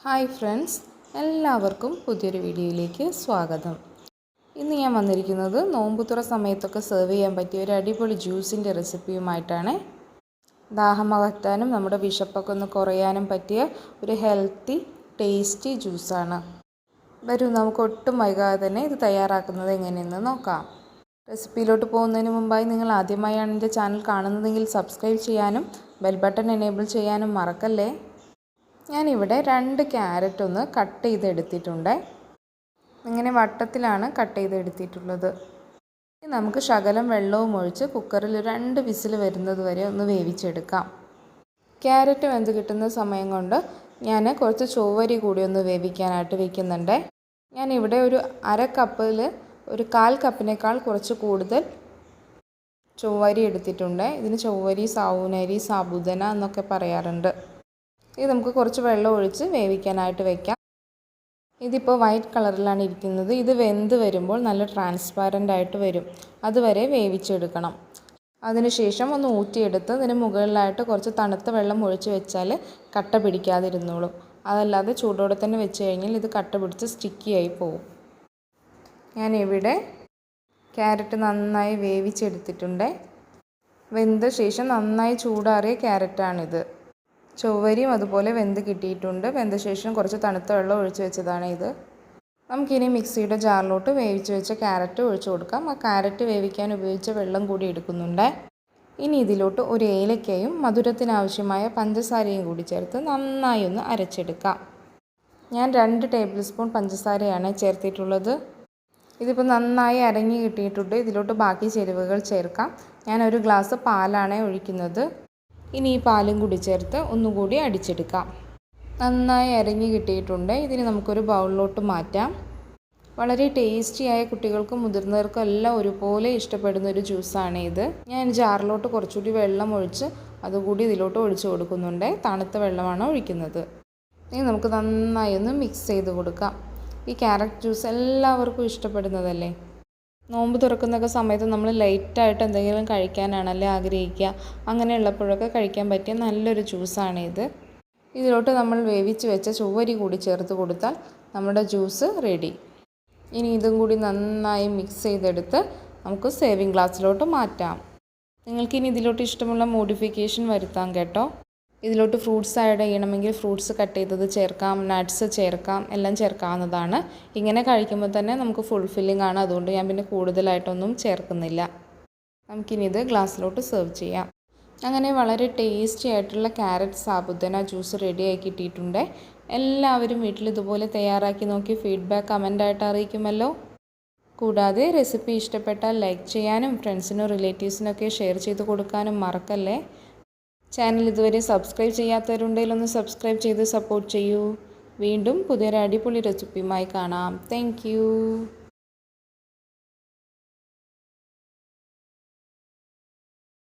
Hi friends എല്ലാവർക്കും പുതിയൊരു വീഡിയോയിലേക്ക് സ്വാഗതം. ഇന്ന് ഞാൻ വന്നിരിക്കുന്നത് നോമ്പുതുറ സമയത്തൊക്കെ സെർവ് ചെയ്യാൻ പറ്റിയ ഒരു അടിപൊളി ജ്യൂസിന്റെ റെസിപ്പിയുമായിട്ടാണ് ദാഹം അകറ്റാനും നമ്മുടെ വിശപ്പൊക്കെ ഒന്ന് കുറയാനും പറ്റിയ ഒരു ഹെൽത്തി ടേസ്റ്റി ജ്യൂസാണ് വരൂ നമുക്ക് ഒട്ടും വൈകാതെ തന്നെ ഇത് തയ്യാറാക്കുന്നത് എങ്ങനെയെന്ന് നോക്കാം. റെസിപ്പിയിലോട്ട് പോകുന്നതിന് മുമ്പായി നിങ്ങൾ ആദ്യമായാണ് എന്റെ ചാനൽ കാണുന്നതെങ്കിൽ സബ്സ്ക്രൈബ് ചെയ്യാനും ബെൽ ബട്ടൺ എനേബിൾ ചെയ്യാനും മറക്കല്ലേ? ഞാനിവിടെ രണ്ട് ക്യാരറ്റ് ഒന്ന് കട്ട് ചെയ്തെടുത്തിട്ടുണ്ട്. ഇങ്ങനെ വട്ടത്തിലാണ് കട്ട് ചെയ്തെടുത്തിട്ടുള്ളത്. നമുക്ക് ശകലം വെള്ളവും ഒഴിച്ച് കുക്കറിൽ രണ്ട് വിസിൽ വരുന്നത് വരെ ഒന്ന് വേവിച്ചെടുക്കാം. ക്യാരറ്റ് വെന്ത് കിട്ടുന്ന സമയം കൊണ്ട് ഞാൻ കുറച്ച് ചൊവ്വരി കൂടി ഒന്ന് വേവിക്കാനായിട്ട് വയ്ക്കുന്നുണ്ട് ഞാനിവിടെ ഒരു അര കപ്പിൽ ഒരു കാൽ കപ്പിനേക്കാൾ കുറച്ച് കൂടുതൽ ചൊവ്വരി എടുത്തിട്ടുണ്ട്. ഇതിന് ചൊവ്വരി സാവൂനരി സാബുദന എന്നൊക്കെ പറയാറുണ്ട്. ഇത് നമുക്ക് കുറച്ച് വെള്ളം ഒഴിച്ച് വേവിക്കാനായിട്ട് വെക്കാം. ഇതിപ്പോൾ വൈറ്റ് കളറിലാണ് ഇരിക്കുന്നത്. ഇത് വെന്ത് വരുമ്പോൾ നല്ല ട്രാൻസ്പാരന്റ് ആയിട്ട് വരും. അതുവരെ വേവിച്ചെടുക്കണം. അതിനുശേഷം ഒന്ന് ഊറ്റിയെടുത്ത് ഇതിന് മുകളിലായിട്ട് കുറച്ച് തണുത്ത വെള്ളം ഒഴിച്ച് വെച്ചാൽ കട്ട പിടിക്കാതിരുന്നോളും. അതല്ലാതെ ചൂടോടെ തന്നെ വെച്ച് കഴിഞ്ഞാൽ ഇത് കട്ട പിടിച്ച് സ്റ്റിക്കി ആയി പോകും ഞാനിവിടെ ക്യാരറ്റ് നന്നായി വേവിച്ചെടുത്തിട്ടുണ്ട്. വെന്ത ശേഷം നന്നായി ചൂടാറിയ ക്യാരറ്റാണിത്. ചൊവ്വരിയും അതുപോലെ വെന്ത് കിട്ടിയിട്ടുണ്ട്. വെന്ത ശേഷം കുറച്ച് തണുത്ത വെള്ളം ഒഴിച്ച് വെച്ചതാണ് ഇത്. നമുക്കിനി മിക്സിയുടെ ജാറിലോട്ട് വേവിച്ച് വെച്ച ക്യാരറ്റ് ഒഴിച്ചു കൊടുക്കാം. ആ ക്യാരറ്റ് വേവിക്കാൻ ഉപയോഗിച്ച വെള്ളം കൂടി എടുക്കുന്നുണ്ട്. ഇനി ഇതിലോട്ട് ഒരു ഏലക്കയും മധുരത്തിനാവശ്യമായ പഞ്ചസാരയും കൂടി ചേർത്ത് നന്നായി ഒന്ന് അരച്ചെടുക്കാം. ഞാൻ രണ്ട് ടേബിൾ സ്പൂൺ പഞ്ചസാരയാണ് ചേർത്തിട്ടുള്ളത്. ഇതിപ്പോൾ നന്നായി അരങ്ങി കിട്ടിയിട്ടുണ്ട്. ഇതിലോട്ട് ബാക്കി ചേരുവകൾ ചേർക്കാം. ഞാൻ ഒരു ഗ്ലാസ് പാലാണ് ഒഴിക്കുന്നത്. ഇനി ഈ പാലും കൂടി ചേർത്ത് ഒന്നുകൂടി അടിച്ചെടുക്കാം. നന്നായി ഇറങ്ങി കിട്ടിയിട്ടുണ്ട്. ഇതിന് നമുക്കൊരു ബൗളിലോട്ട് മാറ്റാം. വളരെ ടേസ്റ്റിയായ കുട്ടികൾക്കും മുതിർന്നവർക്കും എല്ലാം ഒരുപോലെ ഇഷ്ടപ്പെടുന്ന ഒരു ജ്യൂസാണ് ഇത്. ഞാൻ ജാറിലോട്ട് കുറച്ചുകൂടി വെള്ളം ഒഴിച്ച് അതുകൂടി ഇതിലോട്ട് ഒഴിച്ച് കൊടുക്കുന്നുണ്ട്. തണുത്ത വെള്ളമാണ് ഒഴിക്കുന്നത്. ഇനി നമുക്ക് നന്നായി ഒന്ന് മിക്സ് ചെയ്ത് കൊടുക്കാം. ഈ ക്യാരറ്റ് ജ്യൂസ് എല്ലാവർക്കും ഇഷ്ടപ്പെടുന്നതല്ലേ? നോമ്പ് തുറക്കുന്നൊക്കെ സമയത്ത് നമ്മൾ ലൈറ്റായിട്ട് എന്തെങ്കിലും കഴിക്കാനാണല്ലേ ആഗ്രഹിക്കുക. അങ്ങനെയുള്ളപ്പോഴൊക്കെ കഴിക്കാൻ പറ്റിയ നല്ലൊരു ജ്യൂസാണ് ഇത്. ഇതിലോട്ട് നമ്മൾ വേവിച്ച് വെച്ച ചുവരി കൂടി ചേർത്ത് കൊടുത്താൽ നമ്മുടെ ജ്യൂസ് റെഡി ഇനി ഇതും കൂടി നന്നായി മിക്സ് ചെയ്തെടുത്ത് നമുക്ക് സേവിങ് ഗ്ലാസ്സിലോട്ട് മാറ്റാം. നിങ്ങൾക്കിനി ഇതിലോട്ട് ഇഷ്ടമുള്ള മോഡിഫിക്കേഷൻ വരുത്താം കേട്ടോ. ഇതിലോട്ട് ഫ്രൂട്ട്സ് ആഡ് ചെയ്യണമെങ്കിൽ ഫ്രൂട്ട്സ് കട്ട് ചെയ്തത് ചേർക്കാം നട്ട്സ് ചേർക്കാം എല്ലാം ചേർക്കാവുന്നതാണ്. ഇങ്ങനെ കഴിക്കുമ്പോൾ തന്നെ നമുക്ക് ഫുൾ ഫില്ലിംഗ് ആണ്. അതുകൊണ്ട് ഞാൻ പിന്നെ കൂടുതലായിട്ടൊന്നും ചേർക്കുന്നില്ല. നമുക്കിനി ഇത് ഗ്ലാസ്സിലോട്ട് സെർവ് ചെയ്യാം. അങ്ങനെ വളരെ ടേസ്റ്റി ആയിട്ടുള്ള ക്യാരറ്റ് സാബുദന ജ്യൂസ് റെഡിയായി കിട്ടിയിട്ടുണ്ട്. എല്ലാവരും വീട്ടിൽ ഇതുപോലെ തയ്യാറാക്കി നോക്കി ഫീഡ്ബാക്ക് കമന്റായിട്ട് അറിയിക്കുമല്ലോ. കൂടാതെ റെസിപ്പി ഇഷ്ടപ്പെട്ടാൽ ലൈക്ക് ചെയ്യാനും ഫ്രണ്ട്സിനും റിലേറ്റീവ്സിനൊക്കെ ഷെയർ ചെയ്ത് കൊടുക്കാനും മറക്കല്ലേ? ചാനൽ ഇതുവരെ സബ്സ്ക്രൈബ് ചെയ്യാത്തവരുണ്ടെങ്കിൽ ഒന്ന് സബ്സ്ക്രൈബ് ചെയ്ത് സപ്പോർട്ട് ചെയ്യൂ. വീണ്ടും പുതിയൊരു അടിപൊളി റെസിപ്പിയുമായി കാണാം. താങ്ക്